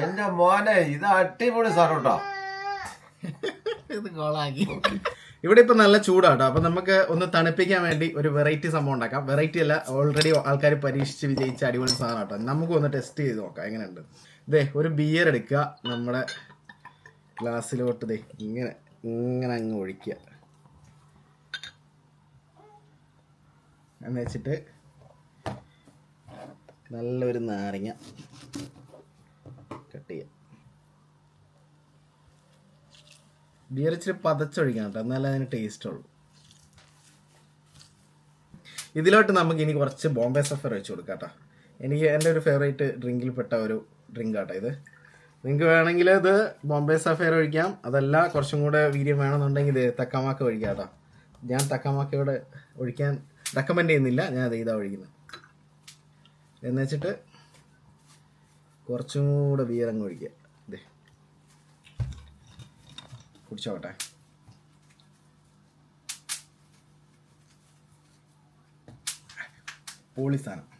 എന്റെ മോനെ ഇത് അടിപൊളി സാധനം ഇത് കോളാക്കി ഇവിടെ ഇപ്പൊ നല്ല ചൂടാട്ടോ. അപ്പൊ നമുക്ക് ഒന്ന് തണുപ്പിക്കാൻ വേണ്ടി ഒരു വെറൈറ്റി സംഭവം ഉണ്ടാക്കാം. വെറൈറ്റി അല്ല ഓൾറെഡി ആൾക്കാർ പരീക്ഷിച്ച് വിജയിച്ച അടിപൊളി സാധനം കേട്ടോ നമുക്ക് ഒന്ന് ടെസ്റ്റ് ചെയ്ത് നോക്കാം. എങ്ങനെയുണ്ട്? ഇതേ ഒരു ബിയർ എടുക്കുക. നമ്മുടെ ഗ്ലാസ്സിലോട്ട് ദേ ഇങ്ങനെ ഇങ്ങനെ അങ്ങ് ഒഴിക്കുക. എന്ന് വെച്ചിട്ട് നല്ലൊരു നാരങ്ങ കട്ട് ചെയ്യാം ബിയർ ഇച്ചിരി പതച്ചൊഴിക്കണം കേട്ടോ എന്നാലേ അതിന് ടേസ്റ്റ് ഉള്ളൂ. ഇതിലോട്ട് നമുക്ക് ഇനി കുറച്ച് ബോംബെ സഫർ വെച്ച് കൊടുക്കാം കേട്ടോ. എനിക്ക് എന്റെ ഒരു ഫേവറേറ്റ് ഡ്രിങ്കിൽ പെട്ട ഒരു ഡ്രിങ്ക് കേട്ടോ ഇത്. നിങ്ങൾക്ക് വേണമെങ്കിൽ ഇത് ബോംബെ സഫയർ ഒഴിക്കാം. അതല്ല കുറച്ചും കൂടെ വീര്യം വേണമെന്നുണ്ടെങ്കിൽ ഇത് തക്കമാക്ക ഒഴിക്കാം കേട്ടോ. ഞാൻ തക്കമാക്കയോടെ ഒഴിക്കാൻ റെക്കമെൻഡ് ചെയ്യുന്നില്ല ഞാൻ അത് ഇതാ ഒഴിക്കുന്നത് എന്ന് വെച്ചിട്ട് കുറച്ചും കൂടെ അങ്ങ് ഒഴിക്കുക ഇതേ കുടിച്ചോട്ടെ പോളി സാധനം.